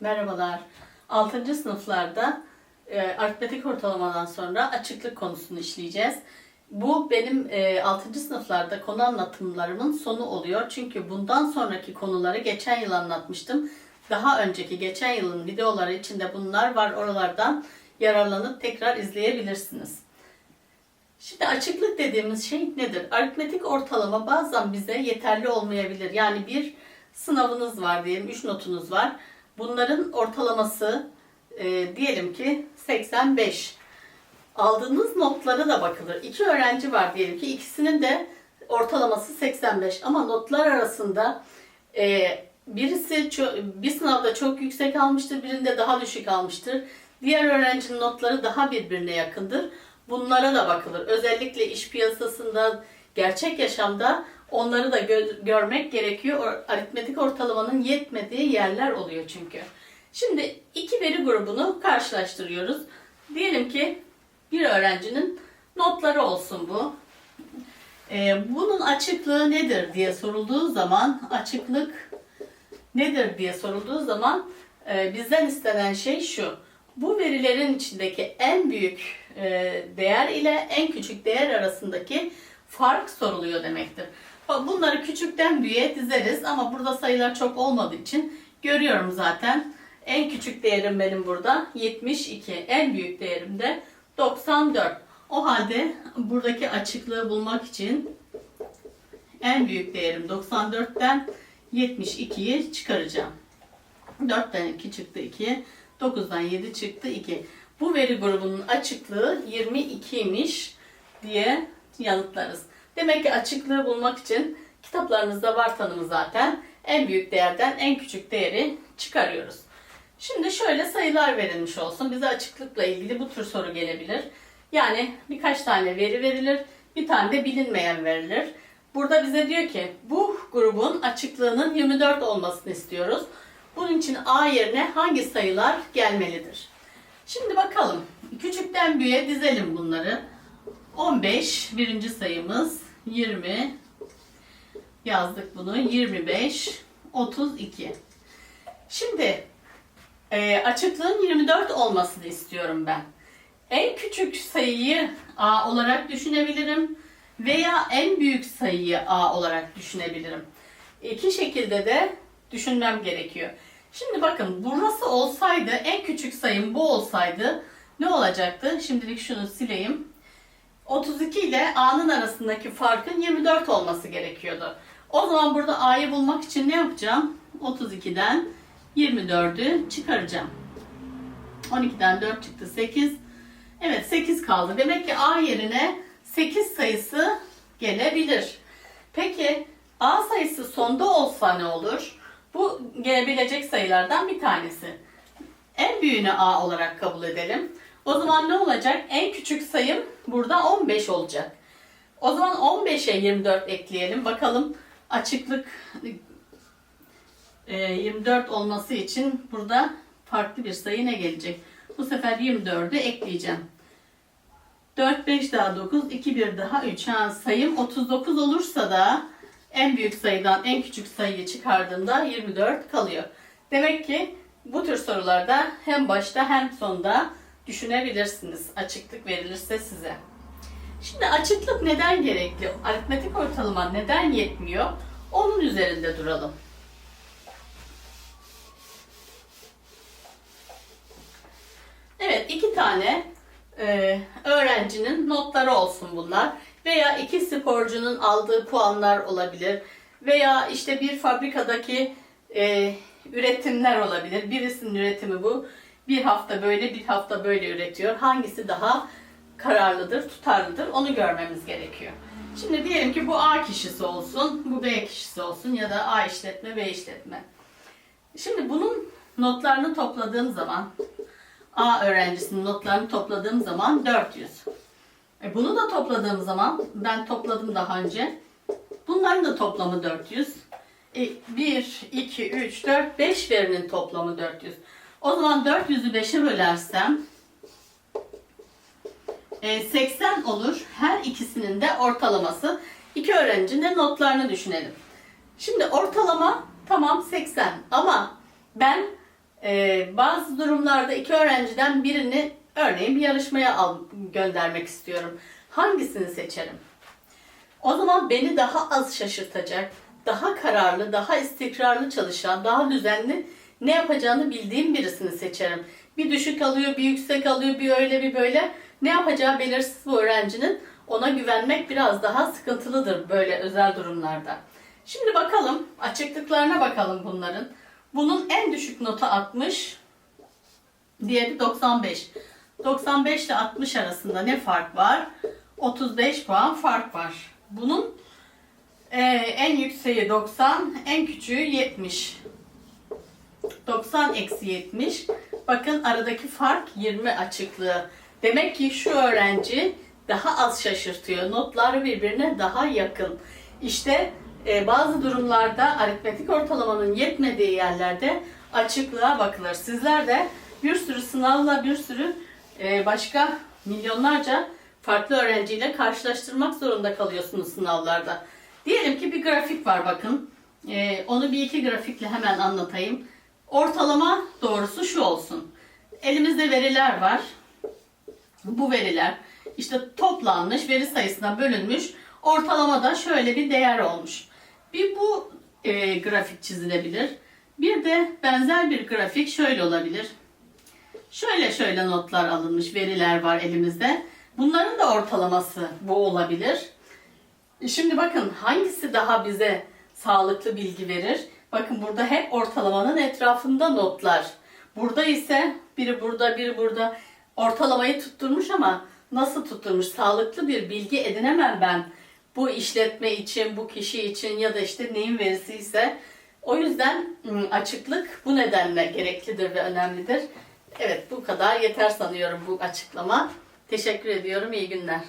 Merhabalar. 6. sınıflarda e, aritmetik ortalamadan sonra açıklık konusunu işleyeceğiz. Bu benim e, 6. sınıflarda konu anlatımlarımın sonu oluyor. Çünkü bundan sonraki konuları geçen yıl anlatmıştım. Daha önceki geçen yılın videoları içinde bunlar var. Oralardan yararlanıp tekrar izleyebilirsiniz. Şimdi açıklık dediğimiz şey nedir? Aritmetik ortalama bazen bize yeterli olmayabilir. Yani bir sınavınız var diyelim, 3 notunuz var. Bunların ortalaması e, diyelim ki 85. Aldığınız notlara da bakılır. İki öğrenci var diyelim ki ikisinin de ortalaması 85 ama notlar arasında e, birisi bir sınavda çok yüksek almıştır, birinde daha düşük almıştır. Diğer öğrencinin notları daha birbirine yakındır. Bunlara da bakılır. Özellikle iş piyasasında, gerçek yaşamda onları da gö- görmek gerekiyor. Aritmetik ortalamanın yetmediği yerler oluyor çünkü. Şimdi iki veri grubunu karşılaştırıyoruz. Diyelim ki bir öğrencinin notları olsun bu. Ee, bunun açıklığı nedir diye sorulduğu zaman açıklık nedir diye sorulduğu zaman e, bizden istenen şey şu. Bu verilerin içindeki en büyük e, değer ile en küçük değer arasındaki fark soruluyor demektir. Bunları küçükten büyüğe dizeriz ama burada sayılar çok olmadığı için görüyorum zaten. En küçük değerim benim burada 72. En büyük değerim de 94. O halde buradaki açıklığı bulmak için en büyük değerim 94'ten 72'yi çıkaracağım. 4'ten 2 çıktı 2. 9'dan 7 çıktı 2. Bu veri grubunun açıklığı 22'ymiş diye yanıtlarız. Demek ki açıklığı bulmak için kitaplarınızda var tanımı zaten. En büyük değerden en küçük değeri çıkarıyoruz. Şimdi şöyle sayılar verilmiş olsun. Bize açıklıkla ilgili bu tür soru gelebilir. Yani birkaç tane veri verilir, bir tane de bilinmeyen verilir. Burada bize diyor ki bu grubun açıklığının 24 olmasını istiyoruz. Bunun için A yerine hangi sayılar gelmelidir? Şimdi bakalım. Küçükten büyüğe dizelim bunları. 15 birinci sayımız 20 yazdık bunu. 25 32 şimdi e, açıklığın 24 olmasını istiyorum ben. En küçük sayıyı a olarak düşünebilirim veya en büyük sayıyı a olarak düşünebilirim. İki şekilde de düşünmem gerekiyor. Şimdi bakın burası olsaydı en küçük sayım bu olsaydı ne olacaktı? Şimdilik şunu sileyim 32 ile A'nın arasındaki farkın 24 olması gerekiyordu. O zaman burada A'yı bulmak için ne yapacağım? 32'den 24'ü çıkaracağım. 12'den 4 çıktı 8. Evet 8 kaldı. Demek ki A yerine 8 sayısı gelebilir. Peki A sayısı sonda olsa ne olur? Bu gelebilecek sayılardan bir tanesi. En büyüğünü A olarak kabul edelim. O zaman ne olacak? En küçük sayım burada 15 olacak. O zaman 15'e 24 ekleyelim. Bakalım açıklık e, 24 olması için burada farklı bir sayı ne gelecek? Bu sefer 24'ü ekleyeceğim. 4, 5 daha 9, 2, 1 daha 3. Ha, sayım 39 olursa da en büyük sayıdan en küçük sayıyı çıkardığımda 24 kalıyor. Demek ki bu tür sorularda hem başta hem sonda düşünebilirsiniz. Açıklık verilirse size. Şimdi açıklık neden gerekli? Aritmetik ortalama neden yetmiyor? Onun üzerinde duralım. Evet, iki tane e, öğrencinin notları olsun bunlar. Veya iki sporcunun aldığı puanlar olabilir. Veya işte bir fabrikadaki e, üretimler olabilir. Birisinin üretimi bu. Bir hafta böyle, bir hafta böyle üretiyor. Hangisi daha kararlıdır, tutarlıdır onu görmemiz gerekiyor. Şimdi diyelim ki bu A kişisi olsun, bu B kişisi olsun ya da A işletme, B işletme. Şimdi bunun notlarını topladığım zaman A öğrencisinin notlarını topladığım zaman 400. E bunu da topladığım zaman ben topladım daha önce. Bunların da toplamı 400. E, 1, 2, 3, 4, 5 verinin toplamı 400. O zaman 400'ü 5'e bölersem e, 80 olur. Her ikisinin de ortalaması. İki öğrencinin de notlarını düşünelim. Şimdi ortalama tamam 80 ama ben Ee, bazı durumlarda iki öğrenciden birini örneğin bir yarışmaya al, göndermek istiyorum. Hangisini seçerim? O zaman beni daha az şaşırtacak, daha kararlı, daha istikrarlı çalışan, daha düzenli ne yapacağını bildiğim birisini seçerim. Bir düşük alıyor, bir yüksek alıyor, bir öyle bir böyle. Ne yapacağı belirsiz bu öğrencinin. Ona güvenmek biraz daha sıkıntılıdır böyle özel durumlarda. Şimdi bakalım, açıklıklarına bakalım bunların. Bunun en düşük notu 60, diğeri 95. 95 ile 60 arasında ne fark var? 35 puan fark var. Bunun e, en yükseği 90, en küçüğü 70. 90 eksi 70. Bakın aradaki fark 20 açıklığı. Demek ki şu öğrenci daha az şaşırtıyor. Notları birbirine daha yakın. İşte e, bazı durumlarda aritmetik ortalamanın yetmediği yerlerde açıklığa bakılır. Sizler de bir sürü sınavla bir sürü e, başka milyonlarca farklı öğrenciyle karşılaştırmak zorunda kalıyorsunuz sınavlarda. Diyelim ki bir grafik var bakın. E, onu bir iki grafikle hemen anlatayım. Ortalama doğrusu şu olsun. Elimizde veriler var. Bu veriler işte toplanmış, veri sayısına bölünmüş. Ortalamada şöyle bir değer olmuş. Bir bu e, grafik çizilebilir. Bir de benzer bir grafik şöyle olabilir. Şöyle şöyle notlar alınmış, veriler var elimizde. Bunların da ortalaması bu olabilir. E Şimdi bakın hangisi daha bize sağlıklı bilgi verir? Bakın burada hep ortalamanın etrafında notlar. Burada ise biri burada, biri burada ortalamayı tutturmuş ama nasıl tutturmuş? Sağlıklı bir bilgi edinemem ben. Bu işletme için, bu kişi için ya da işte neyin verisi ise. O yüzden ım, açıklık bu nedenle gereklidir ve önemlidir. Evet bu kadar yeter sanıyorum bu açıklama. Teşekkür ediyorum. İyi günler.